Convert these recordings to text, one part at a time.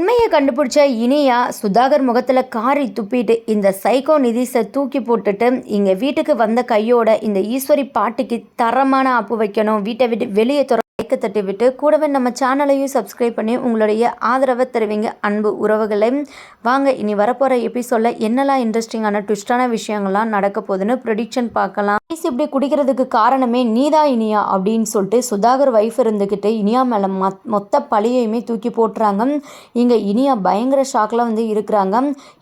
உண்மையை கண்டுபிடிச்ச இனியா சுதாகர் முகத்தில் காரி துப்பிட்டு இந்த சைக்கோ நிதிஷை தூக்கி போட்டுட்டு இங்கே வீட்டுக்கு வந்த கையோட இந்த ஈஸ்வரி பாட்டிக்கு தரமான அப்பு வைக்கணும். வீட்டை விட்டு வெளியே துற லைக்கை தட்டி விட்டு கூடவே நம்ம சேனலையும் சப்ஸ்கிரைப் பண்ணி உங்களுடைய ஆதரவை தருவீங்க. அன்பு உறவுகளை வாங்க இனி வரப்போகிற எபிசோடில் என்னெல்லாம் இன்ட்ரெஸ்டிங்கான ட்விஸ்டான விஷயங்கள்லாம் நடக்க போகுதுன்னு ப்ரொடிக்ஷன் பார்க்கலாம். ஐஸ் இப்படி குடிக்கிறதுக்கு காரணமே நீதா இனியா அப்படின்னு சொல்லிட்டு சுதாகர் வைஃப் இருந்துக்கிட்டு இனியா மேலே மத் மொத்த பழியையுமே தூக்கி போட்டுறாங்க. இங்கே இனியா பயங்கர ஷாக்கில் வந்து இருக்கிறாங்க.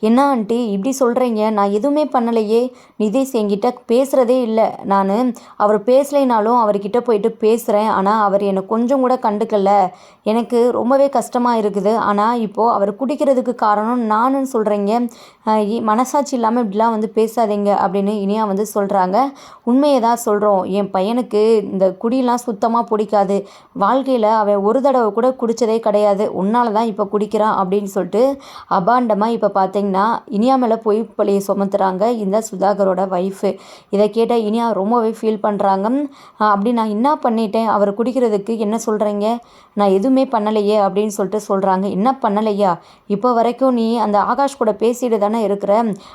என்ன ஆண்டி இப்படி சொல்கிறீங்க நான் எதுவுமே பண்ணலையே. நிதேஷ் என்கிட்ட பேசுகிறதே இல்லை. நான் அவர் பேசலைனாலும் அவர்கிட்ட போயிட்டு பேசுகிறேன் ஆனால் அவர் என்னை கொஞ்சம் கூட கண்டுக்கல. எனக்கு ரொம்பவே கஷ்டமாக இருக்குது. ஆனால் இப்போது அவர் குடிக்கிறதுக்கு காரணம் நானுன்னு சொல்கிறீங்க மனசாட்சி இல்லாமல் இப்படிலாம் வந்து பேசாதீங்க அப்படின்னு இனியா வந்து சொல்கிறாங்க உண்மையை தான் சொல்கிறோம் என் பையனுக்கு இந்த குடியெலாம் சுத்தமாக பிடிக்காது. வாழ்க்கையில் அவன் ஒரு தடவை கூட குடித்ததே கிடையாது. உன்னால் தான் இப்போ குடிக்கிறான் அப்படின்னு சொல்லிட்டு அபாண்டமாக இப்போ பார்த்தீங்கன்னா இனியா மேலே பொய் பழியை சுமத்துறாங்க இந்த சுதாகரோட ஒய்ஃபு இதை கேட்டால் இனியா ரொம்பவே ஃபீல் பண்ணுறாங்க அப்படி நான் என்ன பண்ணிட்டேன்? அவர் குடிக்கிறதுக்கு என்ன சொல்கிறீங்க நான் எதுவுமே பண்ணலையே அப்படின்னு சொல்லிட்டு சொல்கிறாங்க என்ன பண்ணலையா? இப்போ வரைக்கும் நீ அந்த ஆகாஷ் கூட பேசிட்டு தானே இருக்கிற?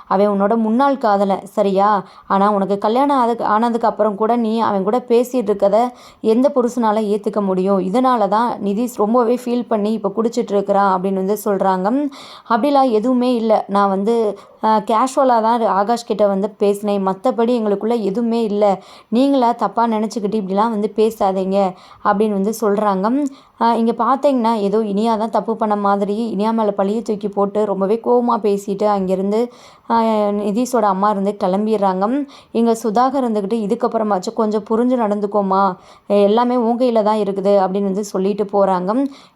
அவன் உன்னோட முன்னாள் காதலை சரியா? ஆனால் உனக்கு கல்யாணம் ஆனதுக்கு ஆனதுக்கு அப்புறம் கூட நீ அவன் கூட பேசிகிட்டு இருக்கத எந்த புருஷனால் ஏற்றுக்க முடியும்? இதனால தான் நிதிஷ் ரொம்பவே ஃபீல் பண்ணி இப்போ குடிச்சிட்டு இருக்கிறான் அப்படின்னு வந்து சொல்கிறாங்க அப்படிலாம் எதுவுமே இல்லை. நான் வந்து கேஷுவலாக தான் ஆகாஷ் கிட்ட வந்து பேசினேன். மற்றபடி எங்களுக்குள்ளே எதுவுமே இல்லை. நீங்களா தப்பாக நினச்சிக்கிட்டு இப்படிலாம் வந்து பேசாதீங்க அப்படின்னு வந்து சொல்கிறாங்க இங்கே பார்த்தீங்கன்னா ஏதோ இனியா தான் தப்பு பண்ண மாதிரி இனியா மேலே பழிய தூக்கி போட்டு ரொம்பவே கோவமாக பேசிட்டு அங்கேருந்து நிதீஷோட அம்மா இருந்து கிளம்பிடுறாங்க. இங்கே சுதாகர் இருந்துக்கிட்டு இதுக்கப்புறமாச்சும் கொஞ்சம் புரிஞ்சு நடந்துக்கோமா எல்லாமே உன் கையில் தான் இருக்குது அப்படின்னு வந்து சொல்லிட்டு போகிறாங்க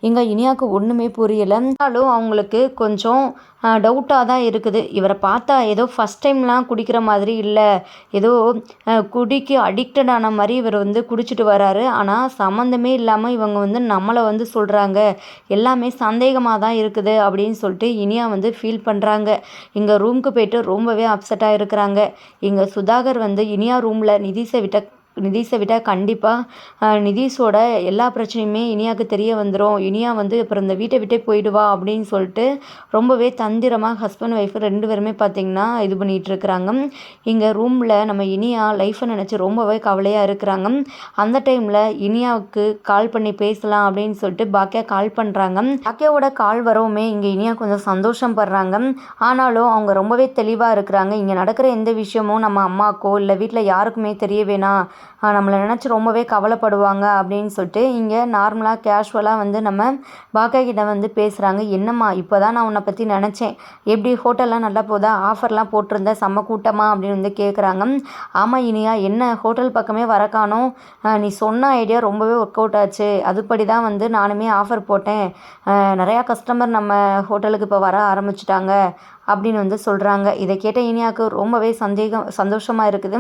இங்கே இனியாவுக்கு ஒன்றுமே புரியலை. இருந்தாலும் அவங்களுக்கு கொஞ்சம் டவுட்டாக தான் இருக்குது. இவரை பார்த்தா ஏதோ ஃபஸ்ட் டைம்லாம் குடிக்கிற மாதிரி இல்லை. ஏதோ குடிக்கு அடிக்டட் ஆன மாதிரி இவர் வந்து குடிச்சிட்டு வராரு. ஆனால் சம்மந்தமே இல்லாமல் இவங்க வந்து நம்மளை வந்து சொல்கிறாங்க எல்லாமே சந்தேகமாக தான் இருக்குது அப்படின்னு சொல்லிட்டு இனியா வந்து ஃபீல் பண்ணுறாங்க இங்கே ரூமுக்கு போயிட்டு ரொம்பவே அப்செட்டாக இருக்கிறாங்க. இங்கே சுதாகர் வந்து இனியா ரூமில் நிதிஷை விட்ட நிதிஷை விட்டால் கண்டிப்பாக நிதிஷோட எல்லா பிரச்சனையுமே இனியாவுக்கு தெரிய வந்துடும் இனியா வந்து அப்புறம் இந்த வீட்டை விட்டே போயிடுவா அப்படின்னு சொல்லிட்டு ரொம்பவே தந்திரமாக ஹஸ்பண்ட் ஒய்ஃப் ரெண்டு பேருமே பார்த்திங்கன்னா இது பண்ணிகிட்டு இருக்கிறாங்க. இங்கே ரூமில் நம்ம இனியா லைஃப்பை நினச்சி ரொம்பவே கவலையாக இருக்கிறாங்க. அந்த டைமில் இனியாவுக்கு கால் பண்ணி பேசலாம் அப்படின்னு சொல்லிட்டு பாக்கியா கால் பண்ணுறாங்க பாக்கியாவோட கால் வரவுமே இங்கே இனியா கொஞ்சம் சந்தோஷம் படுறாங்க. ஆனாலும் அவங்க ரொம்பவே தெளிவாக இருக்கிறாங்க. இங்கே நடக்கிற எந்த விஷயமும் நம்ம அம்மாக்கோ இல்லை வீட்டில் யாருக்குமே தெரிய வேணாம். நம்மளை நினச்சி ரொம்பவே கவலைப்படுவாங்க அப்படின்னு சொல்லிட்டு இங்கே நார்மலாக கேஷுவலாக வந்து நம்ம பாக்கா கிட்டே வந்து பேசுகிறாங்க என்னம்மா இப்போ தான் நான் உன்னை பற்றி நினச்சேன். எப்படி ஹோட்டல்லாம் நல்லா போதா? ஆஃபர்லாம் போட்டிருந்த செம்ம கூட்டமாக அப்படின்னு வந்து கேட்குறாங்க ஆமாம் இனியா என்ன ஹோட்டல் பக்கமே வர நீ சொன்ன ஐடியா ரொம்பவே ஒர்க் அவுட் ஆச்சு. அதுபடி தான் வந்து நானுமே ஆஃபர் போட்டேன். நிறையா கஸ்டமர் நம்ம ஹோட்டலுக்கு இப்போ வர ஆரம்பிச்சிட்டாங்க. அப்படின்னு வந்து சொல்கிறாங்க இதை கேட்ட இனியாவுக்கு ரொம்பவே சந்தேகம் சந்தோஷமாக இருக்குது.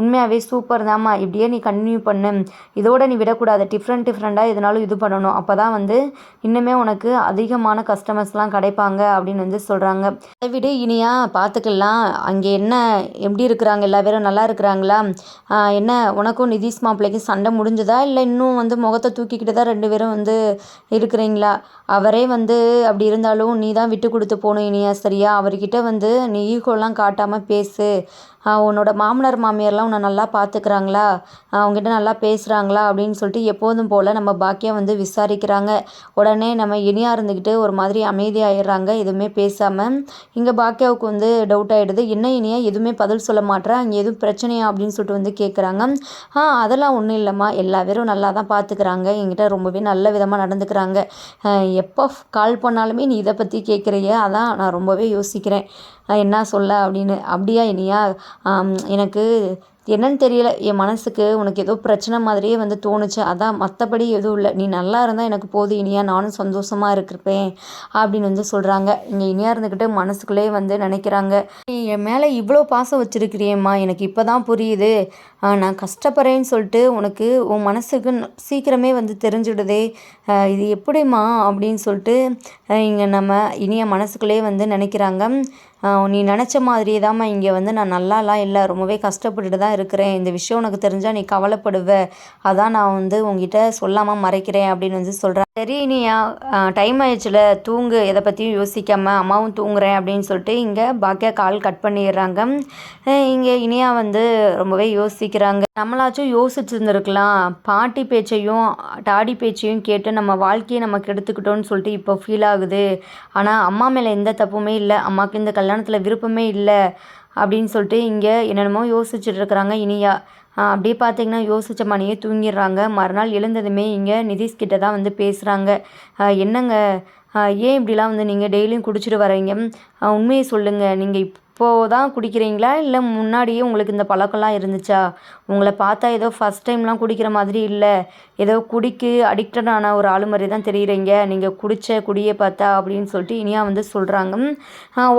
உண்மையாகவே சூப்பர் தாம்மா இப்படியே நீ கண்டினியூ பண்ணு. இதோட நீ விடக்கூடாது. டிஃப்ரெண்ட் டிஃப்ரெண்ட்டாக எதனாலும் இது பண்ணணும். அப்போ தான் வந்து இன்னுமே உனக்கு அதிகமான கஸ்டமர்ஸ்லாம் கிடைப்பாங்க அப்படின்னு வந்து சொல்கிறாங்க அதை விட இனியா பார்த்துக்கலாம். அங்கே என்ன எப்படி இருக்கிறாங்க? எல்லா பேரும் நல்லா இருக்கிறாங்களா? என்ன உனக்கும் நிதிஷ் மாப்பிள்ளைக்கும் சண்டை முடிஞ்சதா? இல்லை இன்னும் வந்து முகத்தை தூக்கிக்கிட்டு தான் ரெண்டு பேரும் வந்து இருக்கிறீங்களா? அவரே வந்து அப்படி இருந்தாலும் நீ தான் விட்டு கொடுத்து போகணும் இனியா சரியா? அவர்கிட்ட வந்து நீ ஈகோலாம் காட்டாமல் பேசு. உன்னோட மாமனார் மாமியார்லாம் உன்னை நல்லா பார்த்துக்கிறாங்களா? அவங்ககிட்ட நல்லா பேசுகிறாங்களா அப்படின்னு சொல்லிட்டு எப்போதும் போல் நம்ம பாக்கியம் வந்து விசாரிக்கிறாங்க. உடனே நம்ம இனியாக இருந்துக்கிட்டு ஒரு மாதிரி அமைதியாகிடுறாங்க எதுவுமே பேசாமல் இங்கே பாக்கியாவுக்கு வந்து டவுட் ஆகிடுது என்ன இனியா? எதுவுமே பதில் சொல்ல மாட்டேறேன் அங்கே எதுவும் பிரச்சனையா? அப்படின்னு சொல்லிட்டு வந்து கேட்குறாங்க ஆ அதெல்லாம் ஒன்றும் இல்லைம்மா. எல்லா பேரும் நல்லா தான் பார்த்துக்கிறாங்க. என்கிட்ட ரொம்பவே நல்ல விதமாக நடந்துக்கிறாங்க. எப்போ கால் பண்ணாலுமே நீ இதை பற்றி கேட்குறிய அதான் நான் ரொம்பவே யோசிக்கிறேன். என்ன சொல்ல அப்படின்னு. அப்படியா இனியா? எனக்கு என்னன்னு தெரியல. என் மனசுக்கு உனக்கு ஏதோ பிரச்சனை மாதிரியே வந்து தோணுச்சு. அதான் மற்றபடி எதுவும் இல்லை. நீ நல்லா இருந்தால் எனக்கு போதும் இனியா. நானும் சந்தோஷமாக இருக்கிறப்பேன் அப்படின்னு வந்து சொல்கிறாங்க இங்கே இனியா இருந்துக்கிட்டு மனசுக்குள்ளேயே வந்து நினைக்கிறாங்க. நீ என் மேலே இவ்வளோ பாசம் வச்சுருக்கிறியம்மா. எனக்கு இப்போ தான் புரியுது. நான் கஷ்டப்படுறேன்னு சொல்லிட்டு உனக்கு உன் மனசுக்கு சீக்கிரமே வந்து தெரிஞ்சுடுதே. இது எப்படிம்மா? அப்படின்னு சொல்லிட்டு இங்கே நம்ம இனிய மனசுக்குள்ளேயே வந்து நினைக்கிறாங்க. நீ நினச்ச மாதிரியே தாம்மா இங்கே வந்து நான் நல்லாலாம் இல்லை. ரொம்பவே கஷ்டப்பட்டுட்டு தான் இருக்கிறேன். இந்த விஷயம் உனக்கு தெரிஞ்சால் நீ கவலைப்படுவ. அதான் நான் வந்து உங்ககிட்ட சொல்லாமல் மறைக்கிறேன் அப்படின்னு வந்து சொல்கிறேன் சரி இனியா டைம் ஆயிடுச்சுல. தூங்கு. எதை பற்றியும் யோசிக்காம அம்மாவும் தூங்குறேன் அப்படின்னு சொல்லிட்டு இங்கே பாக்கியா கால் கட் பண்ணிடுறாங்க. இங்கே இனியா வந்து ரொம்பவே யோசி சிந்திக்கிறாங்க நம்மளாச்சும் யோசிச்சு இருந்திருக்கலாம் பாட்டி பேச்சையும் டாடி பேச்சையும் கேட்டு நம்ம வாழ்க்கையை நம்ம கெடுத்துக்கிட்டோம்னு சொல்லிட்டு இப்போ ஃபீல் ஆகுது. ஆனால் அம்மா மேலே எந்த தப்புமே இல்லை. அம்மாவுக்கு இந்த கல்யாணத்தில் விருப்பமே இல்லை அப்படின்னு சொல்லிட்டு இங்கே என்னென்னமோ யோசிச்சுட்டு இருக்கிறாங்க இனியா. அப்படியே பார்த்தீங்கன்னா யோசித்த மணியே தூங்கிடுறாங்க. மறுநாள் எழுந்ததுமே இங்கே நிதிஷ்கிட்ட தான் வந்து பேசுகிறாங்க என்னங்க? ஏன் இப்படிலாம் வந்து நீங்கள் டெய்லியும் குடிச்சிட்டு வரீங்க? உண்மையை சொல்லுங்கள் நீங்கள் இப்போது தான் குடிக்கிறீங்களா? இல்லை முன்னாடியே உங்களுக்கு இந்த பழக்கம்லாம் இருந்துச்சா? உங்களை பார்த்தா ஏதோ ஃபஸ்ட் டைம்லாம் குடிக்கிற மாதிரி இல்லை. ஏதோ குடிக்கு அடிக்டட் ஆன ஒரு ஆளு மாதிரி தான் தெரியுறீங்க. நீங்கள் குடித்த குடியை பார்த்தா அப்படின்னு சொல்லிட்டு இனியா வந்து சொல்கிறாங்க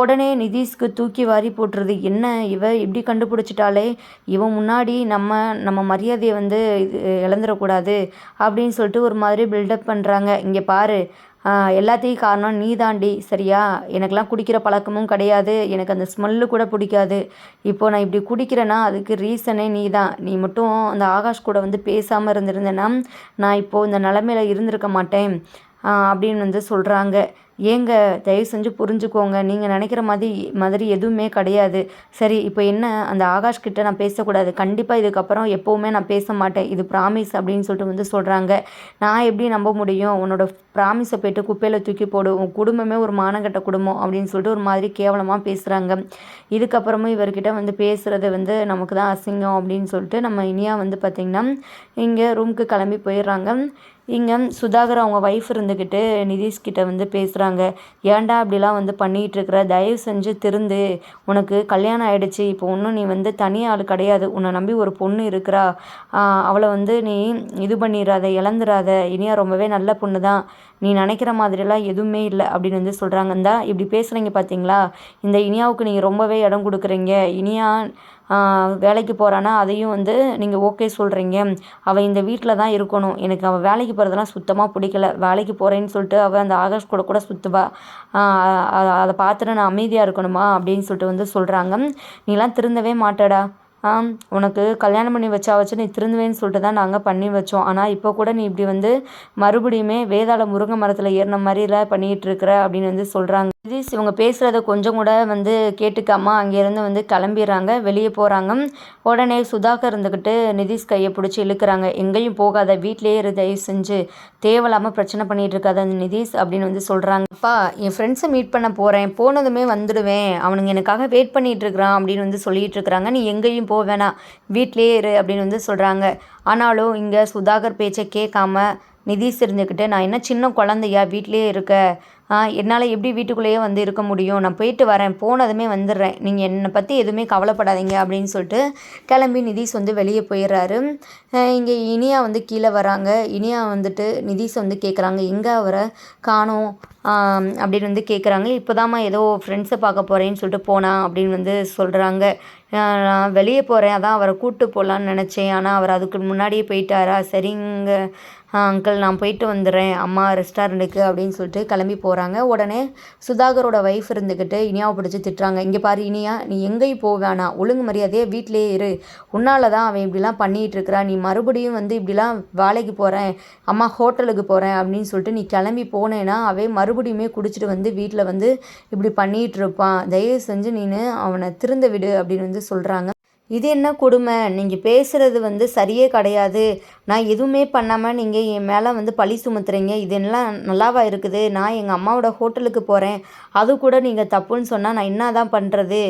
உடனே நிதிஷ்க்கு தூக்கி வாரி போட்டுருது என்ன இவ? இப்படி கண்டுபிடிச்சிட்டாலே இவன் முன்னாடி நம்ம நம்ம மரியாதையை வந்து இது இழந்துடக்கூடாது அப்படின்னு சொல்லிட்டு ஒரு மாதிரி பில்டப் பண்ணுறாங்க இங்கே பாரு எல்லாத்தையும் காரணம் நீ தாண்டி சரியா? எனக்கெலாம் குடிக்கிற பழக்கமும் கிடையாது. எனக்கு அந்த ஸ்மெல்லு கூட பிடிக்காது. இப்போது நான் இப்படி குடிக்கிறேன்னா அதுக்கு ரீசனே நீ தான் நீ மட்டும் அந்த ஆகாஷ் கூட வந்து பேசாமல் இருந்திருந்தேன்னா நான் இப்போது இந்த நிலமையில இருந்திருக்க மாட்டேன். அப்படின்னு வந்து சொல்கிறாங்க ஏங்க தயவு செஞ்சு புரிஞ்சுக்கோங்க. நீங்கள் நினைக்கிற மாதிரி மாதிரி எதுவுமே கிடையாது. சரி இப்போ என்ன? அந்த ஆகாஷ் கிட்ட நான் பேசக்கூடாது. கண்டிப்பாக இதுக்கப்புறம் எப்போவுமே நான் பேச மாட்டேன். இது ப்ராமிஸ் அப்படின்னு சொல்லிட்டு வந்து சொல்கிறாங்க நான் எப்படி நம்ப முடியும்? உன்னோட ப்ராமிஸை போயிட்டு குப்பையில் தூக்கி போடு. உன் குடும்பமே ஒரு மானங்கட்ட குடும்பம் அப்படின்னு சொல்லிட்டு ஒரு மாதிரி கேவலமாக பேசுகிறாங்க இதுக்கப்புறமும் இவர்கிட்ட வந்து பேசுகிறது வந்து நமக்கு தான் அசிங்கம் அப்படின்னு சொல்லிட்டு நம்ம இனியா வந்து பார்த்திங்கன்னா இங்கே ரூமுக்கு கிளம்பி போயிடுறாங்க. இங்கே சுதாகர் அவங்க ஒய்ஃப் இருந்துக்கிட்டு நிதிஷ்கிட்ட வந்து பேசுகிறாங்க ஏன்டா இப்படிலாம் வந்து பண்ணிகிட்டு இருக்கிற? தயவு செஞ்சு திருந்து. உனக்கு கல்யாணம் ஆகிடுச்சு இப்போ ஒன்றும் நீ வந்து தனி ஆள் கிடையாது. உன்னை நம்பி ஒரு பொண்ணு இருக்கிறா. அவளை வந்து நீ இது பண்ணிடாத இழந்துடாத இனியா ரொம்பவே நல்ல பொண்ணு தான் நீ நினைக்கிற மாதிரிலாம் எதுவுமே இல்லை அப்படின்னு வந்து சொல்கிறாங்க இந்தா இப்படி பேசுகிறீங்க பார்த்தீங்களா இந்த இனியாவுக்கு நீங்கள் ரொம்பவே இடம் கொடுக்குறீங்க. இனியா வேலைக்கு போகிறான்னா அதையும் வந்து நீங்கள் ஓகே சொல்கிறீங்க அவள் இந்த வீட்டில் தான் இருக்கணும். எனக்கு அவள் வேலைக்கு போகிறதெல்லாம் சுத்தமாக பிடிக்கல. வேலைக்கு போகிறேன்னு சொல்லிட்டு அவள் அந்த ஆகாஷ் கூட கூட சுற்றுவா அதை பார்த்துட்டு நான் அமைதியாக இருக்கணுமா? அப்படின்னு சொல்லிட்டு வந்து சொல்கிறாங்க நீலாம் திருந்தவே மாட்டடா. ஆ உனக்கு கல்யாணம் பண்ணி வச்சா வச்சு நீ திருந்துவேன்னு சொல்லிட்டு தான் நாங்கள் பண்ணி வச்சோம். ஆனால் இப்போ கூட நீ இப்படி வந்து மறுபடியுமே வேதாள முருங்கை மரத்தில் ஏறின மாதிரிலாம் பண்ணிகிட்டு இருக்கிற அப்படின்னு வந்து சொல்கிறாங்க நிதிஷ் இவங்க பேசுகிறத கொஞ்சம் கூட வந்து கேட்டுக்காம அங்கேருந்து வந்து கிளம்பிடுறாங்க. வெளியே போகிறாங்க உடனே சுதாகர் இருந்துக்கிட்டு நிதிஷ் கையை பிடிச்சி இழுக்கிறாங்க. எங்கேயும் போகாத வீட்டிலேயே இரு தயவு செஞ்சு. தேவையில்லாமல் பிரச்சனை பண்ணிகிட்டு இருக்காத அந்த நிதிஷ் அப்படின்னு வந்து சொல்கிறாங்க அப்பா என் ஃப்ரெண்ட்ஸை மீட் பண்ண போகிறேன் போனதுமே வந்துடுவேன். அவனுங்க எனக்காக வெயிட் பண்ணிகிட்டு இருக்கிறான் அப்படின்னு வந்து சொல்லிட்டு இருக்கிறாங்க. நீ எங்கேயும் போக வேணாம் வீட்டிலேயே இரு அப்படின்னு வந்து சொல்கிறாங்க ஆனாலும் இங்கே சுதாகர் பேச்சை கேட்காம நிதிஷ் இருந்துக்கிட்டு நான் என்ன சின்ன குழந்தையா வீட்லேயே இருக்க? என்னால் எப்படி வீட்டுக்குள்ளேயே வந்து இருக்க முடியும்? நான் போயிட்டு வரேன் போனதுமே வந்துடுறேன். நீங்கள் என்னை பற்றி எதுவுமே கவலைப்படாதீங்க அப்படின்னு சொல்லிட்டு கிளம்பி நிதிஷ் வந்து வெளியே போயிடுறாரு. இங்கே இனியா வந்து கீழே வராங்க. இனியா வந்துட்டு நிதிஷ் வந்து கேட்குறாங்க எங்கே அவரை காணோம்? அப்படின்னு வந்து கேட்குறாங்க இப்போதாம்மா ஏதோ ஃப்ரெண்ட்ஸை பார்க்க போகிறேன்னு சொல்லிட்டு போனா? அப்படின்னு வந்து சொல்கிறாங்க நான் வெளியே போகிறேன் அதான் அவரை கூப்பிட்டு போகலான்னு நினச்சேன். ஆனால் அவர் அதுக்கு முன்னாடியே போயிட்டாரா? சரிங்க. அங்கிள் நான் போயிட்டு வந்துடுறேன். அம்மா ரெஸ்டாரண்ட்டுக்கு அப்படின்னு சொல்லிட்டு கிளம்பி போகிறாங்க உடனே சுதாகரோட ஒய்ஃப் இருந்துக்கிட்டு இனியாவை பிடிச்சி திட்டுறாங்க. இங்கே பாரு இனியா நீ எங்கேயும் போக வேணாம். ஒழுங்கு மரியாதையே வீட்டிலேயே இரு. உன்னால தான் அவன் இப்படிலாம் பண்ணிகிட்டு இருக்கிறான். நீ மறுபடியும் வந்து இப்படிலாம் வேலைக்கு போகிறேன் அம்மா ஹோட்டலுக்கு போகிறேன் அப்படின்னு சொல்லிட்டு நீ கிளம்பி போனேன்னா அவன் மறுபடியுமே குடிச்சிட்டு வந்து வீட்டில் வந்து இப்படி பண்ணிகிட்டு இருப்பான். தயவு செஞ்சு நீனு அவனை திருந்த விடு அப்படின்னு வந்து சொல்கிறாங்க இது என்ன கொடுமை? நீங்கள் பேசுகிறது வந்து சரியே கிடையாது. நான் எதுவுமே பண்ணாமல் நீங்கள் என் மேலே வந்து பழி சுமத்துறீங்க. இது எல்லாம் நல்லாவா இருக்குது? நான் எங்கள் அம்மாவோட ஹோட்டலுக்கு போகிறேன் அது கூட நீங்கள் தப்புன்னு சொன்னால் நான் என்ன தான் பண்ணுறது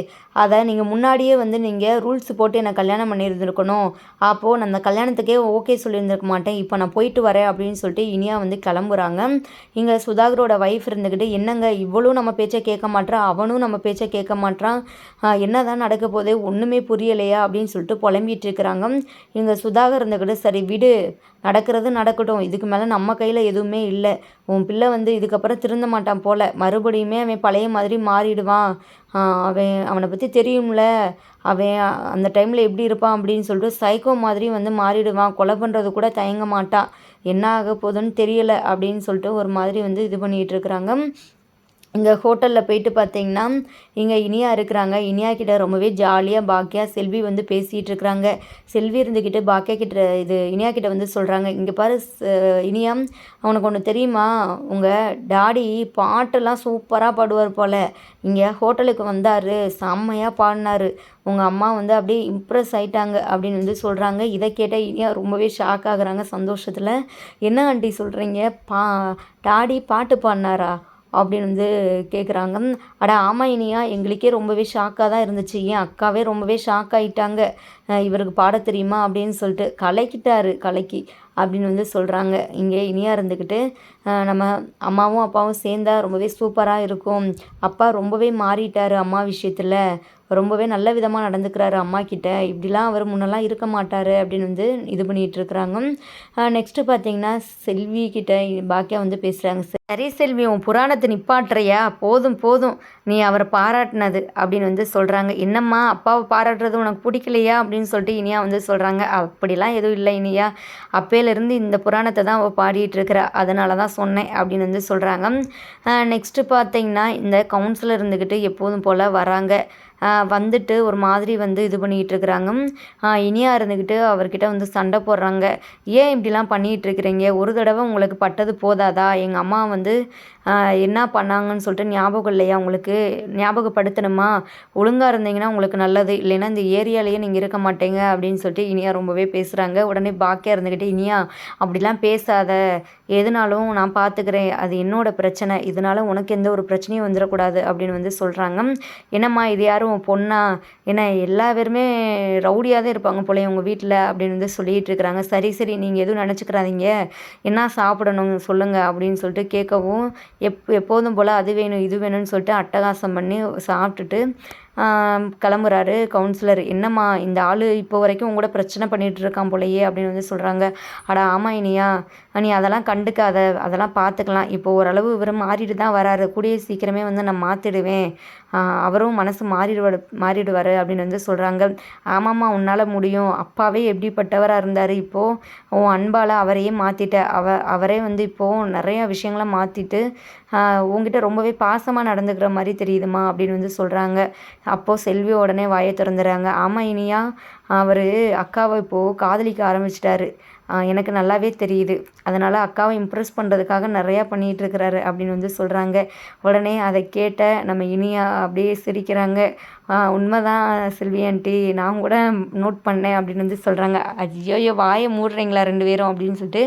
அதை நீங்கள் முன்னாடியே வந்து நீங்கள் ரூல்ஸ் போட்டு என்னை கல்யாணம் பண்ணியிருந்துருக்கணும். அப்போது நான் அந்த கல்யாணத்துக்கே ஓகே சொல்லியிருந்திருக்க மாட்டேன். இப்போ நான் போயிட்டு வரேன் அப்படின்னு சொல்லிட்டு இனியா வந்து கிளம்புறாங்க. இங்கே சுதாகரோட ஒய்ஃப் இருந்துக்கிட்டு என்னங்க இவ்வளோ நம்ம பேச்சை கேட்க மாட்றான் அவனும் நம்ம பேச்சை கேட்க மாட்றான்? என்ன தான் நடக்க போதே ஒன்றுமே புரியலையே. அப்படின்னு சொல்லிட்டு புலம்பிட்டு இருக்கிறாங்க. இங்கே சுதாகர் இருந்துக்கிட்டு சரி விடு நடக்கிறது நடக்கட்டும் இதுக்கு மேலே நம்ம கையில் எதுவுமே இல்லை. உன் பிள்ளை வந்து இதுக்கப்புறம் திருந்த மாட்டான் போல். மறுபடியுமே அவன் பழைய மாதிரி மாறிடுவான். அவன் அவனை பற்றி தெரியும்ல. அவன் அந்த டைமில் எப்படி இருப்பான் அப்படின்னு சொல்லிட்டு சைக்கோ மாதிரி வந்து மாறிடுவான். கொலை பண்ணுறது கூட தயங்க மாட்டான். என்ன ஆக போதுன்னு தெரியலை அப்படின்னு சொல்லிட்டு ஒரு மாதிரி வந்து இது பண்ணிகிட்டு இருக்கிறாங்க. இங்கே ஹோட்டலில் போயிட்டு பார்த்தீங்கன்னா இங்கே இனியா இருக்கிறாங்க. இனியா கிட்ட ரொம்பவே ஜாலியாக பாக்கியா செல்வி வந்து பேசிகிட்டு இருக்கிறாங்க. செல்வி இருந்துக்கிட்டு பாக்கியா கிட்ட இது இனியா கிட்ட வந்து சொல்கிறாங்க இங்கே பாரு இனியா அவனுக்கு ஒன்று தெரியுமா? உங்கள் டாடி பாட்டெல்லாம் சூப்பராக பாடுவார் போல். இங்கே ஹோட்டலுக்கு வந்தார் செம்மையாக பாடினார். உங்கள் அம்மா வந்து அப்படியே இம்ப்ரெஸ் ஆயிட்டாங்க அப்படின்னு வந்து சொல்கிறாங்க இதை கேட்டால் இனியா ரொம்பவே ஷாக் ஆகுறாங்க சந்தோஷத்தில். என்ன ஆண்டி சொல்கிறீங்க பா டாடி பாட்டு பாடினாரா? அப்படின்னு வந்து கேட்குறாங்க அட ஆமாம் இனியா எங்களுக்கே ரொம்பவே ஷாக்காக தான் இருந்துச்சு. ஏன் அக்காவே ரொம்பவே ஷாக் ஆகிட்டாங்க இவருக்கு பாட தெரியுமா அப்படின்னு சொல்லிட்டு கலைக்கிட்டாரு கலைக்கு அப்படின்னு வந்து சொல்கிறாங்க இங்கே இனியா இருந்துக்கிட்டு நம்ம அம்மாவும் அப்பாவும் சேர்ந்தா ரொம்பவே சூப்பராக இருக்கும். அப்பா ரொம்பவே மாறிட்டார் அம்மா விஷயத்தில். ரொம்பவே நல்ல விதமாக நடந்துக்கிறாரு அம்மா கிட்ட. இப்படிலாம் அவர் முன்னெல்லாம் இருக்க மாட்டார் அப்படின்னு வந்து இது பண்ணிகிட்டு இருக்கிறாங்க. நெக்ஸ்ட்டு பார்த்தீங்கன்னா செல்வி கிட்ட பாக்கியா வந்து பேசுகிறாங்க சரி செல்வி உன் புராணத்தை நிப்பாட்டுறையா? போதும் போதும். நீ அவரை பாராட்டினது அப்படின்னு வந்து சொல்கிறாங்க என்னம்மா அப்பாவை பாராட்டுறது உனக்கு பிடிக்கலையா அப்படின்னு சொல்லிட்டு இனியா வந்து சொல்கிறாங்க அப்படிலாம் எதுவும் இல்லை இனியா. அப்பையிலேருந்து இந்த புராணத்தை தான் அவள் பாடிட்டு இருக்கிறா. அதனால தான் சொன்னேன் அப்படின்னு வந்து சொல்கிறாங்க நெக்ஸ்ட்டு பார்த்தீங்கன்னா இந்த கவுன்சிலர் இருந்துக்கிட்டு எப்போதும் போல் வராங்க. வந்துட்டு ஒரு மாதிரி வந்து இது பண்ணிக்கிட்டு இருக்கிறாங்க. இனியா இருந்துக்கிட்டு அவர்கிட்ட வந்து சண்டை போடுறாங்க. ஏன் இப்படிலாம் பண்ணிகிட்டு இருக்கிறீங்க? ஒரு தடவை உங்களுக்கு பட்டது போதாதா? எங்கள் அம்மா வந்து என்ன பண்ணாங்கன்னு சொல்லிட்டு ஞாபகம் இல்லையா உங்களுக்கு? ஞாபகப்படுத்தணுமா? ஒழுங்காக இருந்தீங்கன்னா உங்களுக்கு நல்லது. இல்லைன்னா இந்த ஏரியாலேயே நீங்கள் இருக்க மாட்டேங்க அப்படின்னு சொல்லிட்டு இனியா ரொம்பவே பேசுகிறாங்க உடனே பாக்கியாக இருந்துக்கிட்டு இனியா அப்படிலாம் பேசாத. எதுனாலும் நான் பார்த்துக்கிறேன் அது என்னோட பிரச்சனை. இதனால உனக்கு எந்த ஒரு பிரச்சனையும் வந்துடக்கூடாது அப்படின்னு வந்து சொல்கிறாங்க என்னம்மா இது யாரும் பொண்ணா? ஏன்னா எல்லா பேருமே ரவுடியாக தான் இருப்பாங்க போல உங்கள் வீட்டில் அப்படின்னு வந்து சொல்லிட்டு இருக்கிறாங்க. சரி சரி. நீங்கள் எதுவும் நினச்சிக்கிறாதீங்க. என்ன சாப்பிடணும்? சொல்லுங்கள் அப்படின்னு சொல்லிட்டு கேட்கவும் எப் எப்போதும் போல் அது வேணும் இது வேணும்னு சொல்லிட்டு அட்டகாசம் பண்ணி சாப்பிட்டுட்டு கிளம்புறாரு கவுன்சிலர் என்னம்மா இந்த ஆள் இப்போ வரைக்கும் உங்க கூட பிரச்சனை பண்ணிட்டு இருக்கான் போலையே அப்படின்னு வந்து சொல்கிறாங்க அட ஆமாம் இனியா. நீ அதெல்லாம் கண்டுக்காத. அதெல்லாம் பார்த்துக்கலாம் இப்போ ஓரளவு இவர் மாறிட்டு தான் வராரு. கூடிய சீக்கிரமே வந்து நான் மாற்றிடுவேன் அவரும் மனசு மாறிடுவாரு மாறிடுவார் அப்படின்னு வந்து சொல்கிறாங்க ஆமாம்மா உன்னால் முடியும். அப்பாவே எப்படிப்பட்டவராக இருந்தார் இப்போது உன் அன்பால் அவரையே மாற்றிட்ட அவ அவரே வந்து இப்போது நிறையா விஷயங்களை மாற்றிட்டு உங்ககிட்ட ரொம்பவே பாசமாக நடந்துக்கிற மாதிரி தெரியுதுமா அப்படின்னு வந்து சொல்கிறாங்க அப்போது செல்வி உடனே வாயை திறந்துடுறாங்க ஆமாம் இனியா அவர் அக்காவை இப்போது காதலிக்க ஆரம்பிச்சிட்டாரு. எனக்கு நல்லாவே தெரியுது. அதனால் அக்காவை இம்ப்ரெஸ் பண்ணுறதுக்காக நிறையா பண்ணிகிட்ருக்கிறாரு அப்படின்னு வந்து சொல்கிறாங்க உடனே அதை கேட்ட நம்ம இனியா அப்படியே சிரிக்கிறாங்க. உண்மைதான் செல்வி ஆண்டி நான் கூட நோட் பண்ணேன் அப்படின்னு வந்து சொல்கிறாங்க ஐயோ வாயை மூடுறீங்களா ரெண்டு பேரும் அப்படின்னு சொல்லிட்டு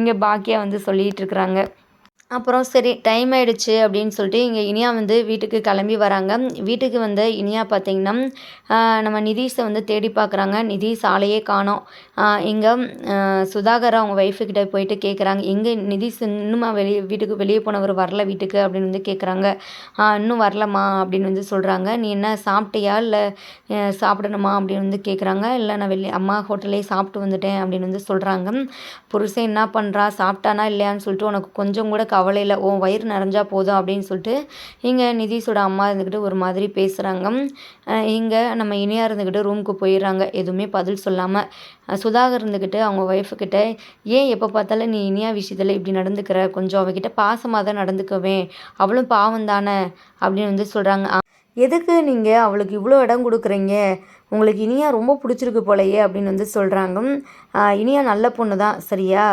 இங்கே பாக்கியா வந்து சொல்லிகிட்டு இருக்கிறாங்க. அப்புறம் சரி டைம் ஆயிடுச்சு அப்படின்னு சொல்லிட்டு இங்கே இனியா வந்து வீட்டுக்கு கிளம்பி வராங்க. வீட்டுக்கு வந்து இனியா பார்த்தீங்கன்னா நம்ம நிதீஷை வந்து தேடி பார்க்குறாங்க நிதீஷ் ஆளையே காணோம். இங்கே சுதாகர் அவங்க ஒய்ஃபுக்கிட்ட போயிட்டு கேட்குறாங்க எங்கே நிதீஷ் இன்னுமா வெளியே வீட்டுக்கு வெளியே போனவர் வரல வீட்டுக்கு அப்படின்னு வந்து கேட்குறாங்க இன்னும் வரலம்மா அப்படின்னு வந்து சொல்கிறாங்க நீ என்ன சாப்பிட்டியா? இல்லை சாப்பிடணுமா? அப்படின்னு வந்து கேட்குறாங்க இல்லை நான் வெளியே அம்மா ஹோட்டல்லே சாப்பிட்டு வந்துட்டேன் அப்படின்னு வந்து சொல்கிறாங்க புருஷன் என்ன பண்ணுறா சாப்பிட்டானா இல்லையான்னு சொல்லிட்டு உனக்கு கொஞ்சம் கூட கவலை இல்லை உன் வயிறு நிறைஞ்சா போதும் அப்படின்னு சொல்லிட்டு இங்கே நிதீஷோட அம்மா இருந்துக்கிட்டு ஒரு மாதிரி பேசுகிறாங்க இங்கே நம்ம இனியாக இருந்துக்கிட்டு ரூமுக்கு போயிடுறாங்க. எதுவுமே பதில் சொல்லாமல் சுதாகர் இருந்துக்கிட்டு அவங்க ஒய்ஃபுக்கிட்ட ஏன் எப்போ பார்த்தாலும் நீ இனியா விஷயத்தில் இப்படி நடந்துக்கிற? கொஞ்சம் அவகிட்ட பாசமாக தான் நடந்துக்குவேன். அவளும் பாவம் தானே? அப்படின்னு வந்து சொல்கிறாங்க எதுக்கு நீங்கள் அவளுக்கு இவ்வளோ இடம் கொடுக்குறீங்க? உங்களுக்கு இனியா ரொம்ப பிடிச்சிருக்கு போலையே அப்படின்னு வந்து சொல்கிறாங்க இனியா நல்ல பொண்ணு தான் சரியா?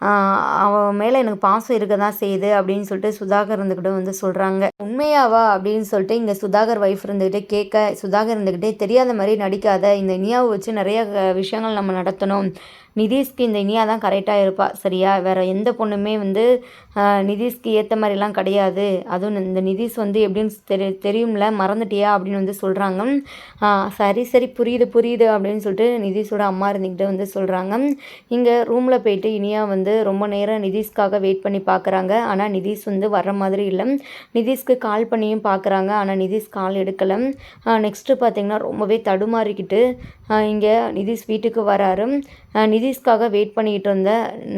அவன் மேலே எனக்கு பாசம் இருக்க தான் செய்யுது அப்படின்னு சொல்லிட்டு சுதாகர் இருந்துக்கிட்ட வந்து சொல்கிறாங்க உண்மையாவா அப்படின்னு சொல்லிட்டு இங்கே சுதாகர் ஒய்ஃப் இருந்துக்கிட்டே கேட்க சுதாகர் இருந்துக்கிட்டே தெரியாத மாதிரி நடிக்காத இந்த இனியாவை வச்சு நிறைய விஷயங்கள் நம்ம நடத்தணும். நிதிஷ்க்கு இந்த இனியா தான் கரெக்டாக இருப்பாள் சரியா? வேறு எந்த பொண்ணுமே வந்து நிதிஷ்க்கு ஏற்ற மாதிரிலாம் கிடையாது. அதுவும் இந்த நிதிஷ் வந்து எப்படின்னு தெரி தெரியும்ல? மறந்துட்டியா? அப்படின்னு வந்து சொல்கிறாங்க சரி சரி புரியுது புரியுது அப்படின்னு சொல்லிட்டு நிதிஷோட அம்மா இருந்துக்கிட்டு வந்து சொல்கிறாங்க இங்கே ரூமில் போயிட்டு இனியா வந்து ரொம்ப நேரம் நிதிஷ்காக வெயிட் பண்ணி பார்க்குறாங்க ஆனால் நிதிஷ் வந்து வர்ற மாதிரி இல்லை. நிதிஷ்க்கு கால் பண்ணியும் பார்க்குறாங்க ஆனால் நிதிஷ் கால் எடுக்கலை. நெக்ஸ்ட்டு பார்த்தீங்கன்னா ரொம்பவே தடுமாறிக்கிட்டு இங்கே நிதிஷ் வீட்டுக்கு வராரு. நிதிஷ்காக வெயிட் பண்ணிக்கிட்டு இருந்த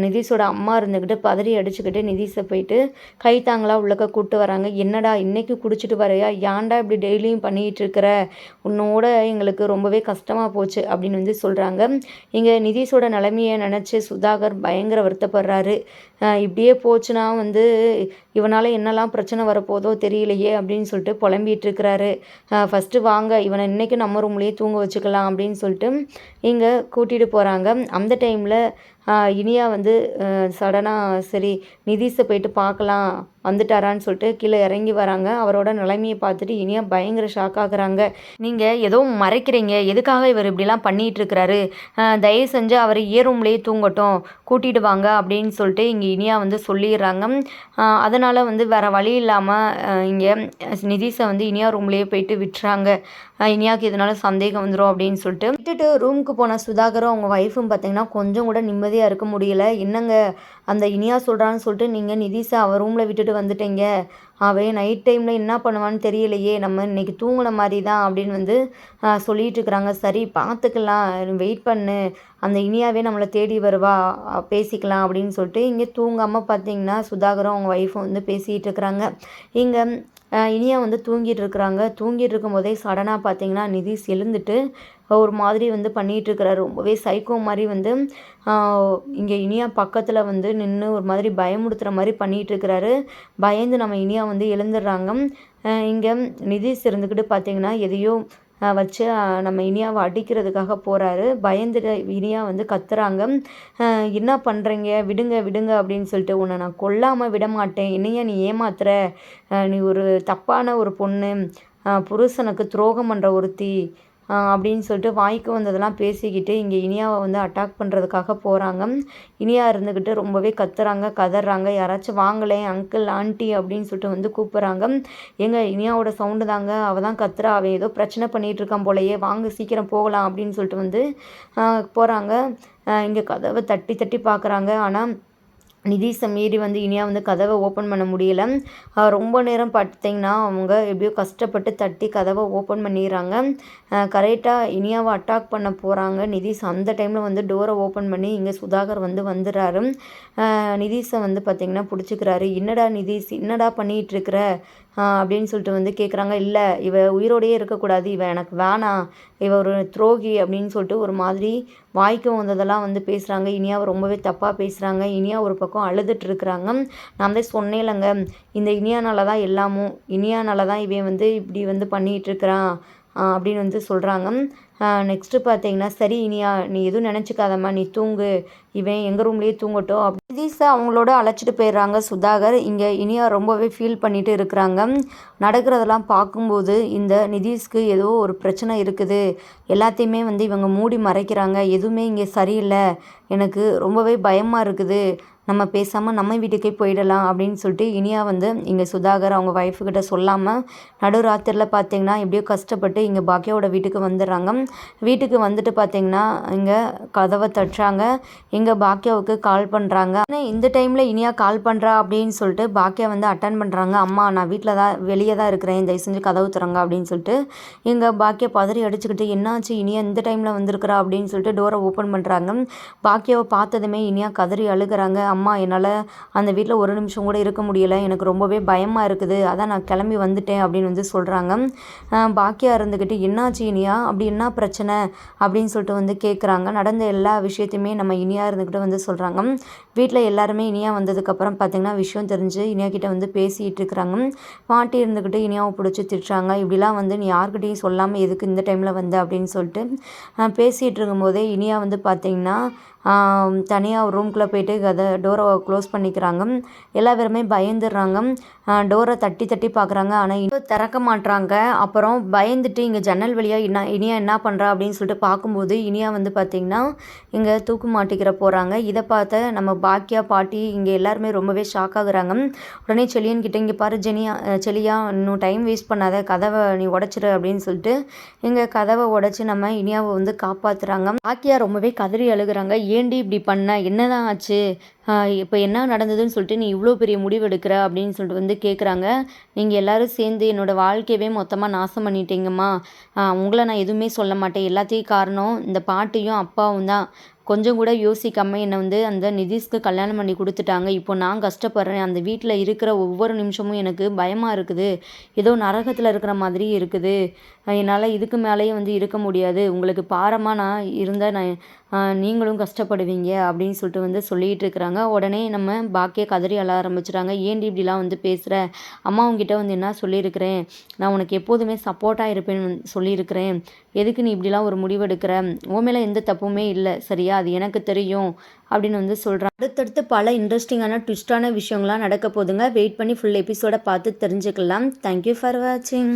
நிதிஷோட அம்மா இருந்துக்கிட்டு பதறி அடிச்சுக்கிட்டு நிதிஷை போயிட்டு கை தாங்களா உள்ளக்க கூப்பிட்டு வராங்க. என்னடா இன்றைக்கி குடிச்சிட்டு வரையா? ஏன்டா இப்படி டெய்லியும் பண்ணிக்கிட்டு இருக்கிற? உன்னோட எங்களுக்கு ரொம்பவே கஷ்டமாக போச்சு அப்படின்னு வந்து சொல்கிறாங்க இங்கே நிதிஷோட நிலைமையை நினச்சி சுதாகர் பயங்கர வருத்தப்படுறாரு. இப்படியே போச்சுன்னா வந்து இவனால் என்னெல்லாம் பிரச்சனை வரப்போதோ தெரியலையே அப்படின்னு சொல்லிட்டு புலம்பிட்டு இருக்கிறாரு. ஃபஸ்ட்டு வாங்க இவனை இன்றைக்கி நம்ம ரூம்லேயே தூங்க வச்சுக்கலாம் அப்படின்னு சொல்லிட்டு இங்கே கூட்டிகிட்டு போகிறாங்க அந்த டைமில் இனியா வந்து சடனாக சரி நிதிஷை போயிட்டு பார்க்கலாம் வந்துட்டாரான்னு சொல்லிட்டு கீழே இறங்கி வராங்க. அவரோட நிலைமையை பார்த்துட்டு இனியா பயங்கர ஷாக் ஆகுறாங்க. நீங்கள் ஏதோ மறைக்கிறீங்க. எதுக்காக இவர் இப்படிலாம் பண்ணிகிட்டு இருக்கிறாரு தயவு செஞ்சு அவர் ஏ ரூம்லேயே தூங்கட்டும் கூட்டிகிட்டு வாங்க அப்படின்னு சொல்லிட்டு இங்கே இனியா வந்து சொல்லிடுறாங்க. அதனால் வந்து வேறு வழி இல்லாமல் இங்கே நிதிஷை வந்து இனியா ரூம்லேயே போயிட்டு விட்டுறாங்க. இனியாவுக்கு இதனால சந்தேகம் வந்துடும் அப்படின்னு சொல்லிட்டு விட்டுட்டு ரூமுக்கு போன சுதாகரும் அவங்க ஒய்ஃபும் பார்த்தீங்கன்னா கொஞ்சம் கூட நிம்மதியாக இருக்க முடியல. என்னங்க அந்த இனியா சொல்கிறான்னு சொல்லிட்டு நீங்கள் நிதிஷை அவள் ரூமில் விட்டுட்டு வந்துட்டீங்க. அவன் நைட் டைமில் என்ன பண்ணுவான்னு தெரியலையே. நம்ம இன்றைக்கி தூங்கின மாதிரி தான் அப்படின்னு வந்து சொல்லிகிட்டு இருக்கிறாங்க. சரி பார்த்துக்கலாம் வெயிட் பண்ணு. அந்த இனியாவே நம்மளை தேடி வருவா. பேசிக்கலாம் அப்படின்னு சொல்லிட்டு இங்கே தூங்காமல் பார்த்தீங்கன்னா சுதாகரும் அவங்க ஒய்ஃபும் வந்து பேசிகிட்டு இருக்கிறாங்க. இங்கே இனியா வந்து தூங்கிட்டு இருக்கிறாங்க தூங்கிட்டு இருக்கும்போதே சடனாக பார்த்தீங்கன்னா நிதிஷ் எழுந்துட்டு ஒரு மாதிரி வந்து பண்ணிகிட்டு இருக்கிறாரு ரொம்பவே சைக்கோ மாதிரி வந்து இங்கே இனியா பக்கத்தில் வந்து நின்று ஒரு மாதிரி பயமுடுத்துகிற மாதிரி பண்ணிகிட்டு இருக்கிறாரு பயந்து நம்ம இனியா வந்து எழுந்துடுறாங்க. இங்கே நிதிஷ் இருந்துக்கிட்டு பார்த்தீங்கன்னா எதையோ வச்சு நம்ம இனியாவை அடிக்கிறதுக்காக போகிறாரு பயந்துட்டு இனியா வந்து கத்துறாங்க. என்ன பண்ணுறீங்க விடுங்க விடுங்க அப்படின்னு சொல்லிட்டு உன்னை நான் கொல்லாமல் விட மாட்டேன் என்னையா நீ ஏமாத்துற? நீ ஒரு தப்பான ஒரு பொண்ணு. புருஷனுக்கு துரோகம் பண்ணுற ஒருத்தி. அப்படின்னு சொல்லிட்டு வாய்க்கு வந்ததெல்லாம் பேசிக்கிட்டு இங்கே இனியாவை வந்து அட்டாக் பண்ணுறதுக்காக போகிறாங்க இனியா இருந்துக்கிட்டு ரொம்பவே கத்துறாங்க கதறாங்க. யாராச்சும் வாங்கலே அங்கிள் ஆண்டி அப்படின்னு சொல்லிட்டு வந்து கூப்பிட்றாங்க. எங்க இனியாவோட சவுண்டு தாங்க. அவள் தான் கத்துறா. அவன் ஏதோ பிரச்சனை பண்ணிகிட்டு இருக்கான் போலையே. வாங்க சீக்கிரம் போகலாம் அப்படின்னு சொல்லிட்டு வந்து போகிறாங்க இங்கே கதவை தட்டி தட்டி பார்க்குறாங்க ஆனால் நிதிஷை மீறி வந்து இனியா வந்து கதவை ஓப்பன் பண்ண முடியல. ரொம்ப நேரம் பார்த்தீங்கன்னா அவங்க எப்படியோ கஷ்டப்பட்டு தட்டி கதவை ஓப்பன் பண்ணிடுறாங்க. கரெக்டாக இனியாவை அட்டாக் பண்ண போகிறாங்க நிதிஷ் அந்த டைமில் வந்து டோரை ஓப்பன் பண்ணி இங்கே சுதாகர் வந்து வந்துடுறாரு. நிதிஷை வந்து பார்த்திங்கன்னா பிடிச்சிக்கிறாரு. என்னடா நிதிஷ் என்னடா பண்ணிகிட்ருக்கிற அப்படின்னு சொல்லிட்டு வந்து கேட்குறாங்க இல்லை இவ உயிரோடையே இருக்கக்கூடாது. இவன் எனக்கு வேணாம் இவ ஒரு துரோகி அப்படின்னு சொல்லிட்டு ஒரு மாதிரி வாய்க்கு வந்ததெல்லாம் வந்து பேசுகிறாங்க இனியாவை ரொம்பவே தப்பாக பேசுகிறாங்க இனியா ஒரு பக்கம் அழுதுட்டு இருக்கிறாங்க. நான் தான் சொன்னேன்லங்க. இந்த இனியானால தான் எல்லாமும் இனியானால தான் இவன் வந்து இப்படி வந்து பண்ணிகிட்டு இருக்கிறான் அப்படின்னு வந்து சொல்கிறாங்க நெக்ஸ்ட்டு பார்த்தீங்கன்னா சரி இனியா நீ எதுவும் நினச்சிக்காதம்மா நீ தூங்கு. இவன் எங்கள் ரூம்லேயே தூங்கட்டும். அப்படி நிதிஷை அவங்களோட அழைச்சிட்டு போயிடுறாங்க சுதாகர். இங்கே இனியா ரொம்பவே ஃபீல் பண்ணிட்டு இருக்கிறாங்க. நடக்கிறதெல்லாம் பார்க்கும்போது இந்த நிதிஷ்க்கு ஏதோ ஒரு பிரச்சனை இருக்குது. எல்லாத்தையுமே வந்து இவங்க மூடி மறைக்கிறாங்க. எதுவுமே இங்கே சரியில்லை. எனக்கு ரொம்பவே பயமாக இருக்குது. நம்ம பேசாமல் நம்ம வீட்டுக்கே போயிடலாம் அப்படின்னு சொல்லிட்டு இனியா வந்து இங்கே சுதாகர் அவங்க ஒய்ஃபுக்கிட்ட சொல்லாமல் நடுராத்திரியில் பார்த்தீங்கன்னா எப்படியோ கஷ்டப்பட்டு இங்கே பாக்கியாவோட வீட்டுக்கு வந்துடுறாங்க. வீட்டுக்கு வந்துட்டு பார்த்தீங்கன்னா இங்கே கதவை தட்டுறாங்க. இங்கே பாக்கியாவுக்கு கால் பண்ணுறாங்க ஆனால் இந்த டைமில் இனியா கால் பண்ணுறா அப்படின்னு சொல்லிட்டு பாக்கியா வந்து அட்டன் பண்ணுறாங்க அம்மா நான் வீட்டில் தான் வெளியே தான் இருக்கிறேன். தயவு செஞ்சு கதவு தரங்க அப்படின்னு சொல்லிட்டு இங்கே பாக்கியா பதறி அடிச்சுக்கிட்டு என்னாச்சு இனியா இந்த டைமில் வந்திருக்கிறா? அப்படின்னு சொல்லிட்டு டோரை ஓப்பன் பண்ணுறாங்க பாக்கியாவை பார்த்ததுமே இனியா கதறி அழுகிறாங்க. அம்மா என்னால் அந்த வீட்டில் ஒரு நிமிஷம் கூட இருக்க முடியலை. எனக்கு ரொம்பவே பயமாக இருக்குது. அதான் நான் கிளம்பி வந்துட்டேன் அப்படின்னு வந்து சொல்கிறாங்க பாக்கியா இருந்துக்கிட்டு என்னாச்சு இனியா? அப்படி என்ன பிரச்சனை? அப்படின்னு சொல்லிட்டு வந்து கேட்குறாங்க நடந்த எல்லா விஷயத்தையுமே நம்ம இனியா இருந்துக்கிட்டு வந்து சொல்கிறாங்க வீட்டில் எல்லாருமே இனியா வந்ததுக்கப்புறம் பார்த்திங்கன்னா விஷயம் தெரிஞ்சு இனியா கிட்டே வந்து பேசிகிட்டு இருக்கிறாங்க. பாட்டி இருந்துக்கிட்டு இனியாவை பிடிச்சி திட்டுறாங்க. இப்படிலாம் வந்து நீ யார்கிட்டையும் சொல்லாமல் எதுக்கு இந்த டைமில் வந்த? அப்படின்னு சொல்லிட்டு பேசிகிட்டு இருக்கும்போதே இனியா வந்து பார்த்திங்கன்னா தனியாக ரூம்குள்ளே போயிட்டு கதை டோரை க்ளோஸ் பண்ணிக்கிறாங்க. எல்லா பேருமே பயந்துடுறாங்க. டோரை தட்டி தட்டி பார்க்குறாங்க ஆனால் இன்னும் திறக்க மாட்டுறாங்க அப்புறம் பயந்துட்டு இங்கே ஜன்னல் வழியாக என்ன இனியா என்ன பண்ணுறா அப்படின்னு சொல்லிட்டு பார்க்கும்போது இனியா வந்து பார்த்திங்கன்னா இங்கே தூக்கு மாட்டிக்கிற போகிறாங்க இதை பார்த்த நம்ம பாக்கியா பாட்டி இங்கே எல்லாருமே ரொம்பவே ஷாக் ஆகுறாங்க. உடனே செலியன் கிட்டே இங்கே பாரு ஜெனியா செலியா இன்னும் டைம் வேஸ்ட் பண்ணாத. கதவை நீ உடச்சிரு அப்படின்னு சொல்லிட்டு இங்கே கதவை உடச்சி நம்ம இனியாவை வந்து காப்பாற்றுறாங்க பாக்கியா ரொம்பவே கதறி அழுகுறாங்க. ஏண்டி இப்படி பண்ண? என்னதான் ஆச்சு? இப்போ என்ன நடந்ததுன்னு சொல்லிட்டு நீ இவ்வளோ பெரிய முடிவு எடுக்கிற அப்படின்னு சொல்லிட்டு வந்து கேட்குறாங்க நீங்கள் எல்லோரும் சேர்ந்து என்னோடய வாழ்க்கையவே மொத்தமாக நாசம் பண்ணிட்டீங்கம்மா. உங்களை நான் எதுவுமே சொல்ல மாட்டேன். எல்லாத்தையும் காரணம் இந்த பாட்டியும் அப்பாவும் தான். கொஞ்சம் கூட யோசிக்காமல் என்னை வந்து அந்த நிதிஷ்க்கு கல்யாணம் பண்ணி கொடுத்துட்டாங்க. இப்போ நான் கஷ்டப்படுறேன். அந்த வீட்டில் இருக்கிற ஒவ்வொரு நிமிஷமும் எனக்கு பயமாக இருக்குது. ஏதோ நரகத்தில் இருக்கிற மாதிரி இருக்குது. என்னால் இதுக்கு மேலேயே வந்து இருக்க முடியாது. உங்களுக்கு பாரமாக நான் இருந்தால் நான் நீங்களும் கஷ்டப்படுவீங்க அப்படின்னு சொல்லிட்டு வந்து சொல்லிகிட்டு இருக்கிறாங்க. உடனே நம்ம பாக்கிய கதறி அழ ஆரம்பிச்சிட்டாங்க. ஏன்டி இப்படிலாம் வந்து பேசுகிற அம்மா உங்ககிட்ட வந்து என்ன சொல்லியிருக்கிறேன்? நான் உனக்கு எப்போதுமே சப்போர்ட்டாக இருப்பேன்னு சொல்லியிருக்கிறேன். எதுக்கு நீ இப்படிலாம் ஒரு முடிவெடுக்கிற? உன் மேலே எந்த தப்புமே இல்லை. சரியா? அது எனக்கு தெரியும். அப்படின்னு வந்து சொல்கிறான் அடுத்தடுத்து பல இன்ட்ரெஸ்டிங்கான ட்விஸ்டான விஷயங்கள்லாம் நடக்க போதுங்க வெயிட் பண்ணி ஃபுல் எபிசோடை பார்த்து தெரிஞ்சுக்கலாம். தேங்க்யூ ஃபார் வாட்சிங்